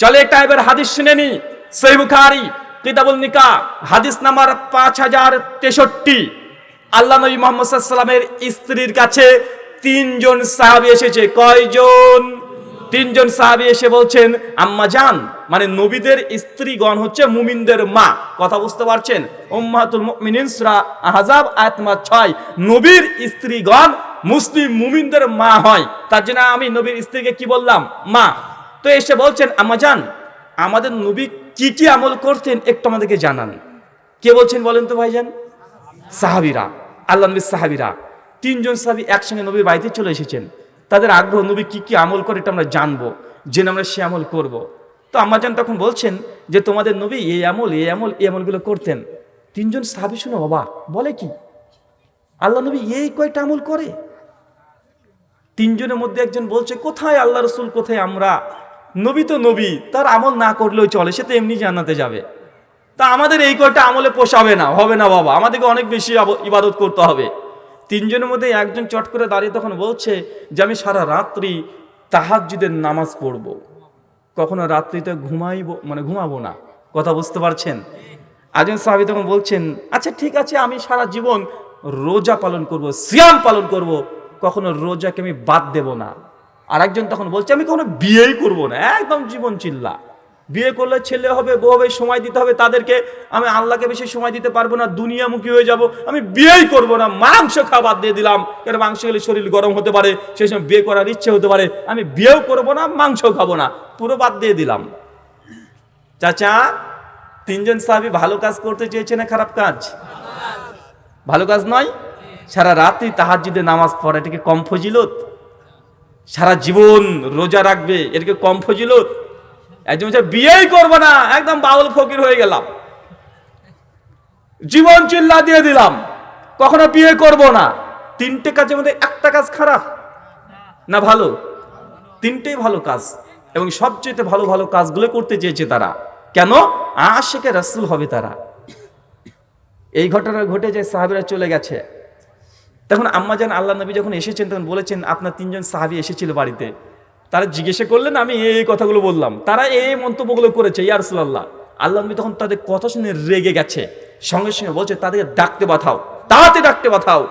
চলে একটা এবার হাদিস শুনে নি। সেবুখারি কিতাবুল নিকা, হাদিস নাম্বার পাঁচ হাজার তেষট্টি। আল্লাহ নবী মোহাম্মদ সাল্লামের স্ত্রীর কাছে তিনজন সাহাবি এসেছে। কয়জন? তিনজন সাহাবি এসে বলছেন, আম্মা জান মানে নবীদের স্ত্রীগণ হচ্ছে মুমিনদের মা। কথা বুঝতে পারছেন? উম্মাতুল মুমিনিন, সূরা আহজাব 6 নবীর স্ত্রীগণ মুসলিম মুমিনদের মা হয়। তার জন্য আমি নবীর স্ত্রীকে কি বললাম? মা। তো এসে বলছেন আম্মা জান আমাদের নবী কি কি আমল করতেন একটু আমাদেরকে জানান। কে বলছেন বলেন তো ভাইজান? সাহাবিরা, আল্লাহ নবীর সাহাবিরা। তিনজন সাহাবি একসঙ্গে নবীর বাড়িতে চলে এসেছেন। তাদের আগ্রহ, নবী কি কি আমল করে এটা আমরা জানব, জেনে আমরা সে আমল করব। তো আম্মাজান তখন বলছেন যে, তোমাদের নবী এই আমল এই আমল, এই আমলগুলো করতেন। তিনজন সাহাবি শুনো বাবা বলে কি? আল্লাহ নবী এই কয়টা আমল করে? তিনজনের মধ্যে একজন বলছে, কোথায় আল্লাহ রসুল, কোথায় আমরা? নবী তো নবী, তার আমল না করলেও চলে, সে তো এমনি জান্নাতে যাবে। তা আমাদের এই কয়টা আমলে পোষাবে না, হবে না বাবা, আমাদেরকে অনেক বেশি ইবাদত করতে হবে। তিনজনের মধ্যে একজন চট করে দাঁড়িয়ে তখন বলছে যে, আমি সারা রাত্রি তাহাজ্জুদের নামাজ পড়ব। কখনো রাত্রিতে ঘুমাইব মানে ঘুমাবো না। কথা বুঝতে পারছেন? আজন সাহাবি তখন বলছেন আচ্ছা ঠিক আছে, আমি সারা জীবন রোজা পালন করব, সিয়াম পালন করব, কখনো রোজাকে আমি বাদ দেব না। আর একজন তখন বলছে, আমি কখনো বিয়েই করব না, একদম জীবন চিল্লা। বিয়ে করলে ছেলে হবে, বউ হবে, সময় দিতে হবে তাদেরকে। আমি আল্লাহকে বেশি সময় দিতে পারব না, দুনিয়ামুখী হয়ে যাব। আমি বিয়েই করব না, মাংস খাবার দিয়ে দিলাম। কারণ মাংস খেলে শরীর গরম হতে পারে, সেই সময় বিয়ে করার ইচ্ছে হতে পারে। আমি বিয়েও করব না মাংস খাব না, পুরো বাদ দিয়ে দিলাম। চাচা, তিনজন সাহাবি ভালো কাজ করতে চেয়েছে না খারাপ কাজ? ভালো কাজ নয়? সারা রাত্রি তাহাজ্জুদে নামাজ পড়া এটাকে কম ফজিলত? সারা জীবন রোজা রাখবে। এটাকে কম ফজিলত? একজন বিয়েই করব না। একদম বাউল ফকির হয়ে গেলাম। জীবন চিল্লা দিয়ে দিলাম। কখনো বিয়ে করব না। তিনটে কাজের মধ্যে একটা কাজ খারাপ? না ভালো। তিনটেই ভালো কাজ। এবং সবচেয়ে ভালো ভালো কাজগুলো করতে চেয়েছে তারা। কেন? আশেকে রাসূল হবে তারা। এই ঘটনা ঘটে যে সাহাবিরা চলে গেছে। তখন আম্মাজান আল্লাহ নবী যখন এসেছেন, তখন বলেছেন, আপনার তিনজন সাহাবি এসেছিল বাড়িতে। তারা জিজ্ঞাসা করলেন, আমি এই কথাগুলো বললাম। তারা এই মন্তব্যগুলো করেছে, ইয়া রাসূলুল্লাহ। আল্লাহ নবী তখন তাদের কথা শুনে রেগে গেছে। সঙ্গে সঙ্গে বলছে, তাদেরকে ডাকতে পাঠাও তাড়াতে ডাকতে পাঠাও।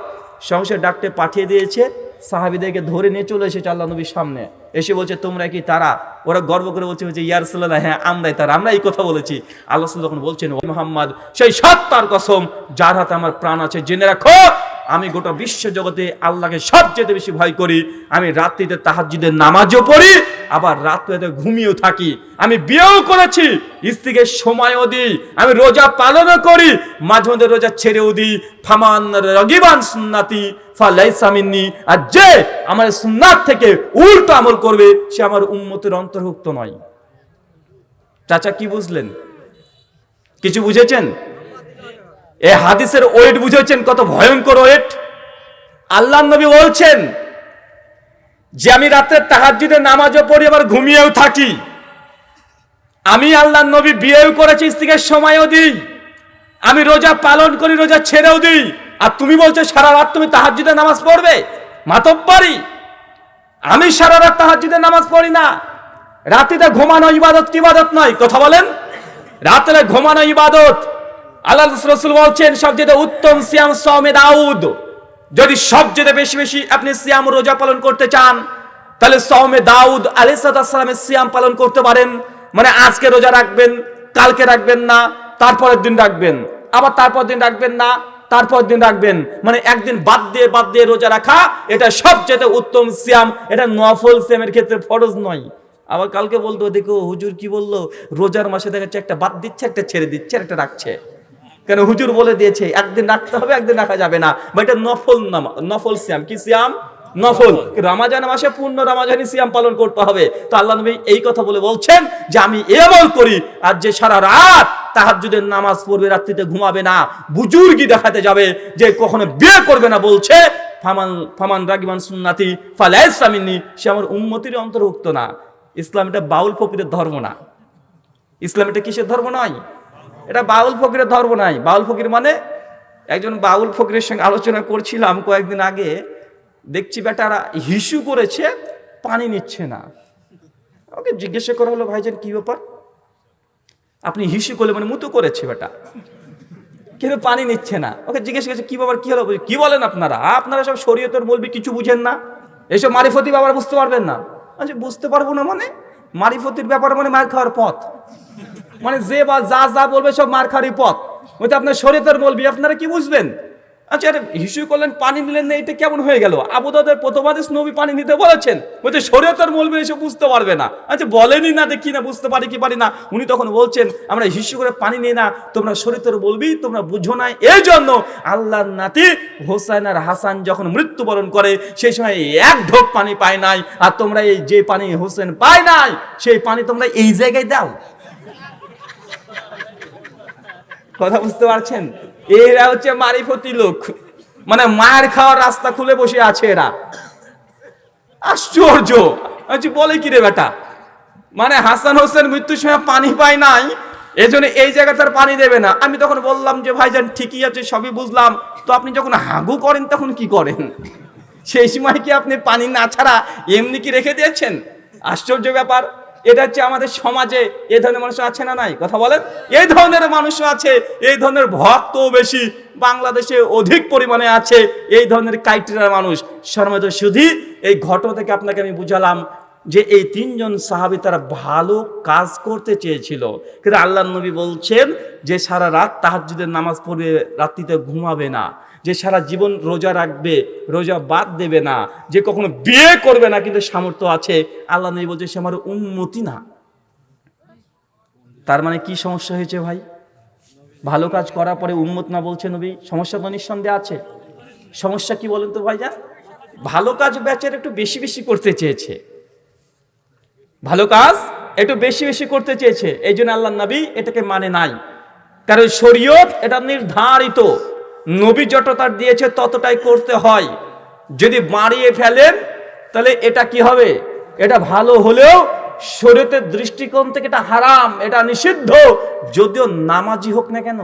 সঙ্গে সঙ্গে ডাকতে পাঠিয়ে দিয়েছে, সাহাবিদেরকে ধরে নিয়ে চলে এসেছে আল্লাহ নবীর সামনে। এসে বলছে, তোমরা কি তারা? ওরা গর্ব করে বলছে বলছে, ইয়া রাসূলুল্লাহ হ্যাঁ আমরাই তারা আমরা এই কথা বলেছি। আল্লাহ তখন বলছেন, ও মোহাম্মদ, সেই সত্তার কসম, যার হাতে আমার প্রাণ আছে, জেনে রাখো আমি গোটা বিশ্ব জগতে আল্লাহকে সবচেয়ে বেশি ভয় করি। আমি রাত্রিতে তাহাজ্জুদের নামাজও পড়ি, আবার রাত্রিতে ঘুমিয়েও থাকি। আমি বিয়েও করেছি, স্ত্রীকে সময়ও দিই, আমি রোজা পালনও করি, মাঝে মধ্যে রোজা ছেড়েও দিই। ফামান রগিবান সুন্নাতি, ফালাইসা মিন্নি, আর যে আমার সুন্নাত থেকে উল্টো আমল করবে, সে আমার উম্মতের অন্তর্ভুক্ত নয়। চাচা কি বুঝলেন? কিছু বুঝেছেন? এ হাদিসের ওয়েট বুঝেছেন কত ভয়ঙ্কর ওয়েট? আল্লাহ নবী বলছেন যে আমি রাত্রে তাহাজ্জুদের নামাজও পড়ি, আবার ঘুমিয়েও থাকি। আমি আল্লাহ নবী বিয়েও করেছি, স্ত্রীকে সময়ও দিই। আমি রোজা পালন করি, রোজা ছেড়েও দিই। আর তুমি বলছো সারা রাত তুমি তাহাজ্জুদের নামাজ পড়বে? মাতব্বারি। আমি সারা রাত তাহাজ্জুদের নামাজ পড়ি না। রাত্রিতে ঘুমানো ইবাদত ইবাদত নয়? কথা বলেন। রাত্রে ঘুমানো ইবাদত। আল্লাহ রসুল বলছেন, সবচেয়ে উত্তম সিয়াম সৌমে দাউদ। যদি সবচেয়ে বেশি বেশি আপনি সিয়াম রোজা পালন করতে চান, তাহলে সৌমে দাউদ আলিসালামের সিয়াম পালন করতে পারেন। মানে আজকে রোজা রাখবেন, কালকে রাখবেন না, তারপরের দিন রাখবেন। আবার তারপর দিন রাখবেন না, তারপর দিন রাখবেন। মানে একদিন বাদ দিয়ে বাদ দিয়ে রোজা রাখা, এটা সবচেয়ে উত্তম সিয়াম। এটা নফল সিয়ামের ক্ষেত্রে ফরজ নয়। আবার কালকে বলতো, দেখো হুজুর কি বলল? রোজার মাসে দেখা যাচ্ছে একটা বাদ দিচ্ছে, একটা ছেড়ে দিচ্ছে একটা রাখছে। কেন হুজুর বলে দিয়েছে, একদিন রাখতে হবে, একদিন রাখা যাবে না। বা এটা নফল নফল সিয়াম। কি সিয়াম? নফল। রামাজান মাসে পূর্ণ রামাজানি সিয়াম পালন করতে হবে। তো আল্লাহ নবী এই কথা বলে বলছেন যে, আমি এ আমল করি, আর যে সারা রাত তাহাজ্জুদের নামাজ পড়বে, রাত্রিতে ঘুমাবে না, বুজুর্গি দেখাতে যাবে, যে কখনো বিয়ে করবে না, বলছে, ফামান ফামান রাগিমান সুন্নাতি ফালাইসামিনী সে আমার উন্মতির অন্তর্ভুক্ত না। ইসলাম এটা বাউল ফকিরের ধর্ম না। ইসলাম এটা কিসের ধর্ম নয়? এটা বাউল ফকিরের ধর্ম নাই। বাউল ফকির মানে একজন বাউল ফকিরের সঙ্গে আলোচনা করছিলাম কয়েকদিন আগে, দেখছি বেটারা হিসু করেছে, পানি নিচ্ছে না। ওকে জিজ্ঞাসা করা হলো ভাইজান কি ব্যাপার? আপনি হিসু করলে মানে মুতু করেছে বেটা। কিন্তু পানি নিচ্ছে না। ওকে জিজ্ঞেস করছে, কি ব্যাপার, কি হলো? কি বলেন আপনারা? আপনারা সব শরীয়তের বলবি কিছু বুঝেন না? এইসব মারিফতি ব্যাপার বুঝতে পারবেন না? আচ্ছা বুঝতে পারব না মানে? মারিফতির ব্যাপার মানে মার খাওয়ার পথ। মানে যে বা যা যা বলবে সব মার খাওয়ারই পথ। ওই তো আপনার শরীয়তের বলবি আপনারা কি বুঝবেন? আচ্ছা আরে হিসু করলেন, পানি নিলেন না, এটা কেমন হয়ে গেল? আবুদাদের প্রথমাদেশ নবী পানি নিতে বলেছেন। বলছে শরীয়তের বলবে এসব বুঝতে পারবে না। আচ্ছা বলেনি না দেখি না, বুঝতে পারি কি পারি না? উনি তখন বলছেন, আমরা হিসু করে পানি নিই না, তোমরা শরীয়তের বলবি তোমরা বুঝো না এই জন্য আল্লাহর নাতি হোসাইন আর হাসান যখন মৃত্যুবরণ করে, সেই সময় এক ঢোক পানি পায় নাই। আর তোমরা এই যে পানি হোসেন পায় নাই, সেই পানি তোমরা এই জায়গায় দাও। কথা বুঝতে পারছেন? এরা হচ্ছে মারিফতি লোক। মানে মায়ের খাওয়ার রাস্তা খুলে বসে আছে এরা। আশ্চর্য! আচ্ছা বলে কি রে বেটা? মানে হাসান হোসেন মৃত্যুর সময় পানি পায় নাই, এজন্য এই জায়গাতে আর পানি দেবে না। আমি তখন বললাম যে ভাই ভাইজান, ঠিকই আছে, সবই বুঝলাম। তো আপনি যখন হাগু করেন, তখন কি করেন? সেই সময় কি আপনি পানি না ছাড়া এমনি কি রেখে দিয়েছেন? আশ্চর্য ব্যাপার। এটা হচ্ছে আমাদের সমাজে এই ধরনের মানুষ আছে না নাই? কথা বলেন। এই ধরনের মানুষ আছে, এই ধরনের ভক্ত বেশি, বাংলাদেশে অধিক পরিমাণে আছে এই ধরনের কাইটেরিয়ার মানুষ। সর্বত সুধি এই ঘটনা থেকে আপনাকে আমি বুঝালাম যে এই তিনজন সাহাবি তারা ভালো কাজ করতে চেয়েছিল। কিন্তু আল্লাহ নবী বলছেন যে সারা রাত তাহাজ্জুদের নামাজ পড়বে রাত্রিতে ঘুমাবে না, যে সারা জীবন রোজা রাখবে, রোজা বাদ দেবে না, যে কখনো বিয়ে করবে না, কিন্তু সামর্থ্য আছে। আল্লাহ নবী বলছে, সে আমার উন্মতি না। তার মানে কি সমস্যা হয়েছে ভাই? ভালো কাজ করার পরে উন্মত না বলছে নবী? সমস্যা তো নিঃসন্দেহে আছে। সমস্যা কি বলেন তো ভাই ভাইজান? ভালো কাজ ব্যাচের একটু বেশি বেশি করতে চেয়েছে। ভালো কাজ একটু বেশি বেশি করতে চেয়েছে। এই জন্য আল্লাহ নবী এটাকে মানে নাই। কারণ শরীয়ত এটা নির্ধারিত। নবী যতটা দিয়েছে ততটাই করতে হয়। যদি বাড়িয়ে ফেলেন, তাহলে এটা কি হবে? এটা ভালো হলেও শরীয়তের দৃষ্টিকোণ থেকে এটা হারাম, এটা নিষিদ্ধ। যদিও নামাজি হোক না কেন।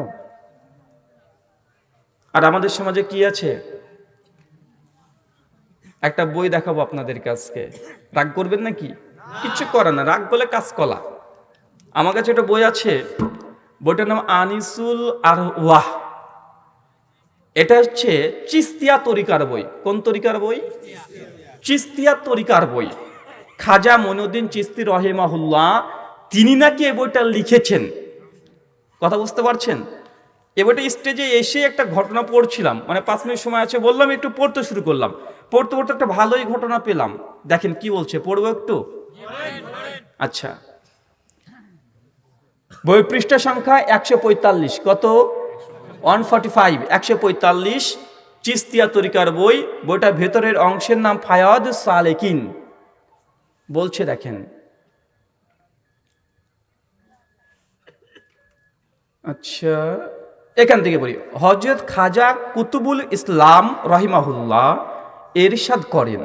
আর আমাদের সমাজে কি আছে? একটা বই দেখাবো আপনাদের কাছকে রাগ করবেন নাকি? কিচ্ছু করে না, রাগ বলে কাজ কলা। আমার কাছে একটা বই আছে। বইটার নাম আনিসুল আর ওয়াহ এটা হচ্ছে চিস্তিয়া তরিকার বই। কোন তরিকার বই? চিস্তিয়া তরিকার বই। খাজা মনুদ্দিন চিস্তি রহেমাহুল্লাহ, তিনি নাকি এই বইটা লিখেছেন? কথা বুঝতে পারছেন? এ বইটা স্টেজে এসে একটা ঘটনা পড়ছিলাম। মানে পাঁচ মিনিট সময় আছে, বললাম একটু পড়তে শুরু করলাম। পড়তে পড়তে একটা ভালোই ঘটনা পেলাম। দেখেন কি বলছে, পড়ব একটু? আচ্ছা। বই পৃষ্ঠা সংখ্যা একশো পঁয়তাল্লিশ। কত? ওয়ান ফর্টি ফাইভ একশো পঁয়তাল্লিশ। চিস্তিয়া তরিকার বই। বইটার ভেতরের অংশের নাম ফায়াদ সালেকিন। বলছে, দেখেন। আচ্ছা এখান থেকে বলি হজরত খাজা কুতুবুল ইসলাম রহিমাহুল্লাহ এরশাদ করেন,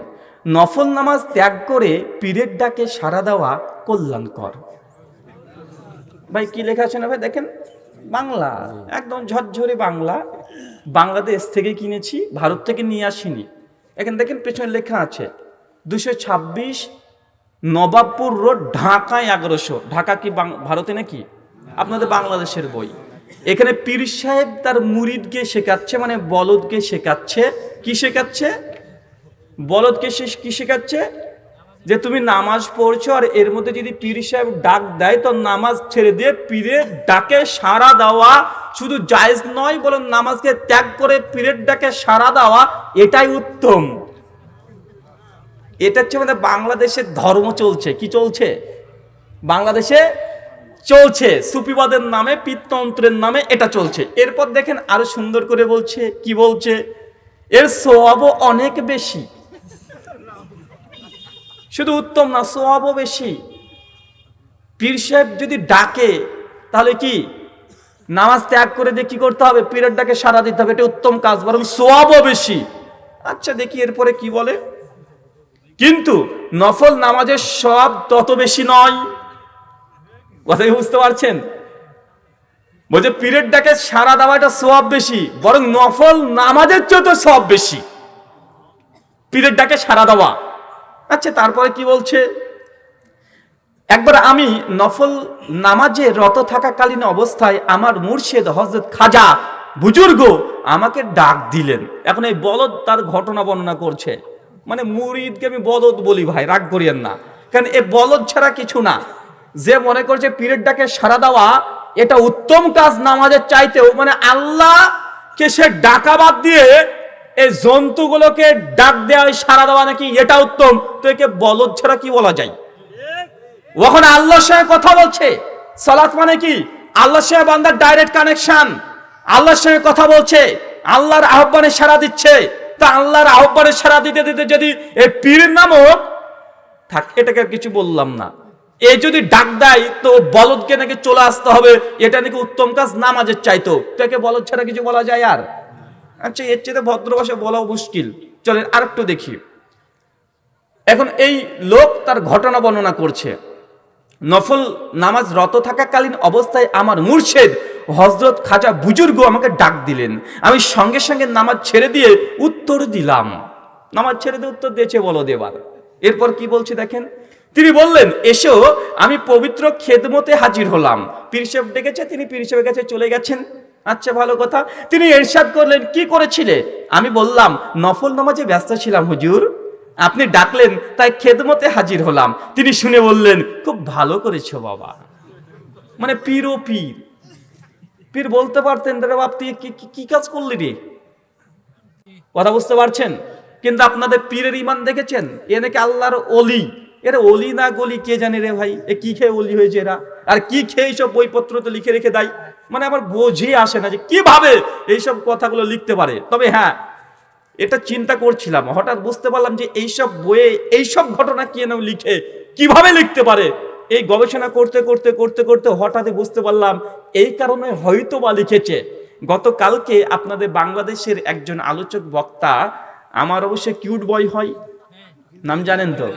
নফল নামাজ ত্যাগ করে পীরের ডাকে সাড়া দেওয়া কল্যাণকর। ভাই, কি লেখা আছে না ভাই? দেখেন, বাংলা, একদম ঝরঝরে বাংলা। বাংলাদেশ থেকে কিনেছি, ভারত থেকে নিয়ে আসিনি। এখানে দেখেন, পেছনে লেখা আছে দুশো ছাব্বিশ নবাবপুর রোড, ঢাকায় এগারোশো। ঢাকা কি ভারতে নাকি? আপনাদের বাংলাদেশের বই। এখানে পীর সাহেব তার মুরিদকে শেখাচ্ছে মানে বলদকে শেখাচ্ছে। কি শেখাচ্ছে? বলদকে সে কি শেখাচ্ছে? যে তুমি নামাজ পড়ছো আর এর মধ্যে যদি পীর সাহেব ডাক দেয়, তো নামাজ ছেড়ে দিয়ে পীরের ডাকে সাড়া দেওয়া শুধু জায়েজ নয়, বরং নামাজকে ত্যাগ করে পীরের ডাকে সাড়া দেওয়া, এটাই উত্তম। এটা হচ্ছে আমাদের বাংলাদেশের ধর্ম চলছে। কি চলছে? বাংলাদেশে চলছে। সুফিবাদের নামে, পিত্তন্ত্রের নামে এটা চলছে। এরপর দেখেন আরও সুন্দর করে বলছে, কি বলছে? এর সোয়াবও অনেক বেশি। শুধু উত্তম না সোয়াবও বেশি। পীর সাহেব যদি ডাকে, তাহলে কি? নামাজ ত্যাগ করে দিয়ে কি করতে হবে? পীরের ডাকে সারা দিতে হবে, এটা উত্তম কাজ, বরং সোয়াবও বেশি। আচ্ছা দেখি এরপরে কি বলে। কিন্তু নফল নামাজের সব তত বেশি নয়। কথাই বুঝতে পারছেন? বলছে, পীরের ডাকে সারা দেওয়াটা সব বেশি, বরং নফল নামাজের চেয়ে তো সব বেশি। পীরের ডাকে সারা দেওয়া। আচ্ছা তারপরে কি বলছে? একবার আমি নফল নামাজে রত থাকাকালীন অবস্থায় আমার মুর্শেদ হজরত খাজা বুজুর্গ আমাকে ডাক দিলেন। এখন এই বলদ তার ঘটনা বর্ণনা করছে। মানে মুরিদকে আমি বলদ বলি ভাই, রাগ করিয়েন না। কারণ এ বলদ ছাড়া কিছু না। যে মনে করছে পীরের ডাকে সারা দেওয়া, এটা উত্তম কাজ নামাজের চাইতেও মানে আল্লাহকে সে ডাকা বাদ দিয়ে এই জন্তুগুলোকে ডাক দেওয়া সারা দেওয়া নাকি? এটা উত্তম। তো একে বলদ ছাড়া কি বলা যায়? ওখানে আল্লাহর সঙ্গে কথা বলছে। সালাত মানে কি? আল্লাহর সঙ্গে বান্দার ডাইরেক্ট কানেকশন আল্লাহর সঙ্গে কথা বলছে। আল্লাহর আহ্বানে সাড়া দিচ্ছে। তা আল্লাহর আহ্বানে সাড়া দিতে দিতে যদি এই পীর নামক থাক, এটাকে কিছু বললাম না। এ যদি ডাক দেয়, তো বলদকে নাকি চলে আসতে হবে। এটা নাকি উত্তম কাজ, নামাজের চাইতো। তাকে বলদ ছাড়া কিছু বলা যায় আর? আচ্ছা এর চেয়ে ভদ্র ভাষায় বলাও মুশকিল। চলেন আরেকটু দেখি। এখন এই লোক তার ঘটনা বর্ণনা করছে। নফল নামাজ রত থাকাকালীন অবস্থায় আমার মুর্শেদ হজরত খাজা বুজুর্গ আমাকে ডাক দিলেন। আমি সঙ্গে সঙ্গে নামাজ ছেড়ে দিয়ে উত্তর দিলাম। নামাজ ছেড়ে দিয়ে উত্তর দিয়েছে বলো দেবার। এরপর কি বলছে দেখেন? তিনি বললেন, এসো, আমি পবিত্র খেদমতে হাজির হলাম। পীরসেব ডেকেছে, তিনি পীরসেবের কাছে চলে গেছেন। আচ্ছা ভালো কথা। তিনি এরশাদ করলেন, কি করেছিলে? আমি বললাম, নফল নামাজে ব্যস্ত ছিলাম, হুজুর। আপনি ডাকলেন, তাই খেদমতে হাজির হলাম। তিনি শুনে বললেন, খুব ভালো করেছ বাবা। মানে পীর ও পীর। পীর বলতে পারতেন, রে বাপ, তুই কি- কাজ করলি রে? কথা বুঝতে পারছেন? কিন্তু আপনাদের পীরের ইমান দেখেছেন? এ নাকি আল্লাহর অলি এরা অলি না গলি, কে জানে রে ভাই? এ কি খেয়ে অলি হয়েছে এরা? আর কি খেয়ে এইসব বইপত্র তো লিখে রেখে দেয়? মানে আমার বোঝই আসে না যে কীভাবে এইসব কথাগুলো লিখতে পারে। তবে হ্যাঁ এটা চিন্তা করছিলাম। হঠাৎ বুঝতে পারলাম যে এইসব বইয়ে এইসব ঘটনা কে নাম লিখে, কীভাবে লিখতে পারে? এই গবেষণা করতে করতে করতে করতে হঠাৎই বুঝতে পারলাম এই কারণে হয়তো বা লিখেছে। গতকালকে আপনাদের বাংলাদেশের একজন আলোচক বক্তা, আমার অবশ্য কিউট বয় হয়। নাম জানেন তো?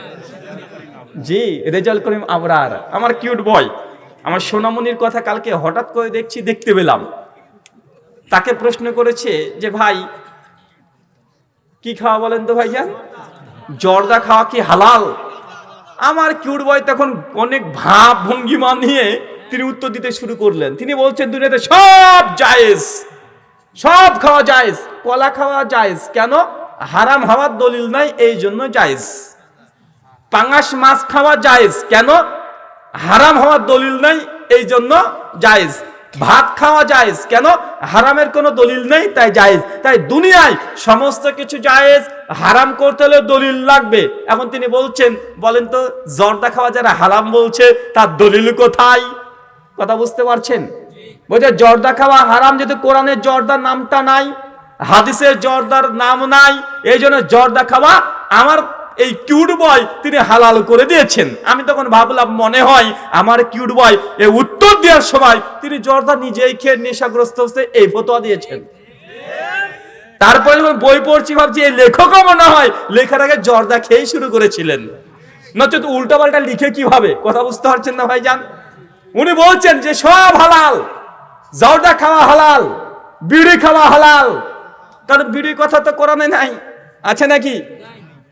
জি রেজাল করিম আবরার, আমার কিউট বয়। আমার সোনামণির কথা কালকে হঠাৎ করে দেখছি, দেখতে পেলাম। তাকে প্রশ্ন করেছে যে, ভাই, কি খাওয়া বলেন তো ভাইজান? জর্দা খাওয়া কি হালাল? আমার কিউট বয় তখন অনেক ভাব ভঙ্গিমা নিয়ে তিনি উত্তর দিতে শুরু করলেন। তিনি বলছেন, দুনিয়াতে সব জায়েজ, সব খাওয়া জায়েজ, কলা খাওয়া জায়েজ, কেন? হারাম হওয়ার দলিল নাই, এই জন্য জায়েজ। পাঙাশ মাছ খাওয়া জায়েজ, কেন? হারাম হওয়ার দলিল নাই, এই জন্য জায়েজ। ভাত খাওয়া জায়েজ, কেন? হারামের কোনো দলিল নেই, তাই জায়েজ। তাই দুনিয়ায় সমস্ত কিছু জায়েজ, হারাম করতে হলে দলিল লাগবে। এখন তিনি বলছেন, বলেন তো, জর্দা খাওয়া যারা হারাম বলছে, তার দলিল কোথায়? কথা বুঝতে পারছেন? বলছে, জর্দা খাওয়া হারাম যদি কোরআনের জর্দার নামটা নাই, হাদিসের জর্দার নাম নাই, এই জন্য জর্দা খাওয়া আমার এই কিউট বয় তিনি হালাল করে দিয়েছেন। আমি তখন ভাবলাম, মনে হয় আমার কিউট বয় এই উত্তর দেওয়ার সময় তিনি জর্দা নিজেই খেয়ে নেশাগ্রস্ত হচ্ছে, এই ফতোয়া দিয়েছেন। তারপরে যখন বই পড়ছি, ভাবছি এই লেখকও মনে হয় লেখার আগে জর্দা খেয়েই শুরু করেছিলেন। নচেত উল্টা পাল্টা লিখে কীভাবে? কথা বুঝতে পারছেন না ভাই যান উনি বলছেন যে, সব হালাল। জর্দা খাওয়া হালাল, বিড়ি খাওয়া হালাল। কারণ বিড়ির কথা তো কোরআনে নাই। আছে নাকি?